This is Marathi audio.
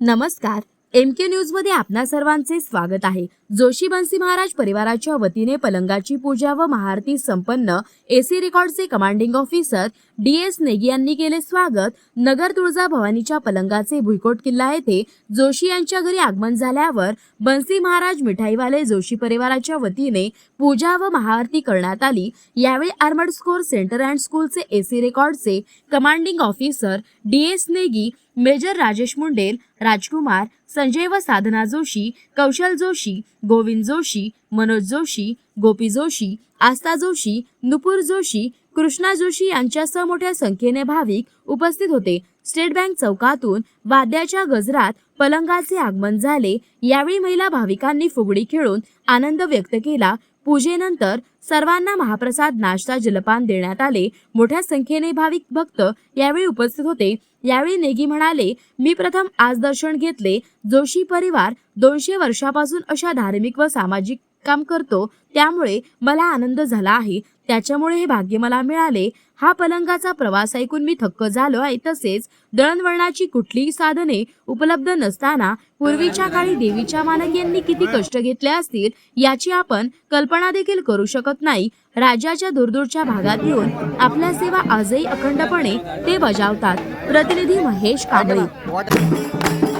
नमस्कार. एम के न्यूजमध्ये आपणा सर्वांचे स्वागत आहे. जोशी बन्सी महाराज परिवाराच्या वतीने पलंगाची पूजा व महाआरती संपन्न AC रेकॉर्डचे commanding officer D S Negi यांनी केले स्वागत. नगर तुळजा भवानीच्या पलंगाचे भुईकोट किल्ला येथे जोशी यांच्या घरी आगमन झाल्यावर बन्सी महाराज मिठाईवाले जोशी परिवाराच्या वतीने पूजा व महाआरती करण्यात आली. यावेळी आर्मड स्कोर सेंटर अँड स्कूलचे AC रेकॉर्डचे commanding officer D S Negi major Rajesh Mundel Rajkumar Sanjay व साधना जोशी कौशल जोशी गोविंद जोशी मनोज जोशी गोपी जोशी आस्था जोशी नुपूर जोशी कृष्णा जोशी यांच्यासह मोठ्या संख्येने भाविक उपस्थित होते. स्टेट बँक चौकातून वाद्याच्या गजरात पलंगाचे आगमन झाले. यावेळी महिला भाविकांनी फुगडी खेळून आनंद व्यक्त केला. पूजेनंतर सर्वांना महाप्रसाद नाश्ता जलपान देण्यात आले. मोठ्या संख्येने भाविक भक्त यावेळी उपस्थित होते. यावेळी नेगी म्हणाले मी प्रथम आज दर्शन घेतले. जोशी परिवार दोनशे वर्षापासून अशा धार्मिक व सामाजिक काम करतो. त्यामुळे मला आनंद झाला आहे. त्याच्यामुळे हे भाग्य मला मिळाले. हा पलंगाचा प्रवास ऐकून मी थक्क झालो आहे. तसेच दळणवळणाची कुठलीही साधने उपलब्ध नसताना पूर्वीच्या काळी देवीच्या मानक यांनी किती कष्ट घेतले असतील याची आपण कल्पना देखील करू शकत नाही. राज्याच्या दूरदूरच्या भागात येऊन आपल्या सेवा आजही अखंडपणे ते बजावतात. प्रतिनिधी महेश कांबळे.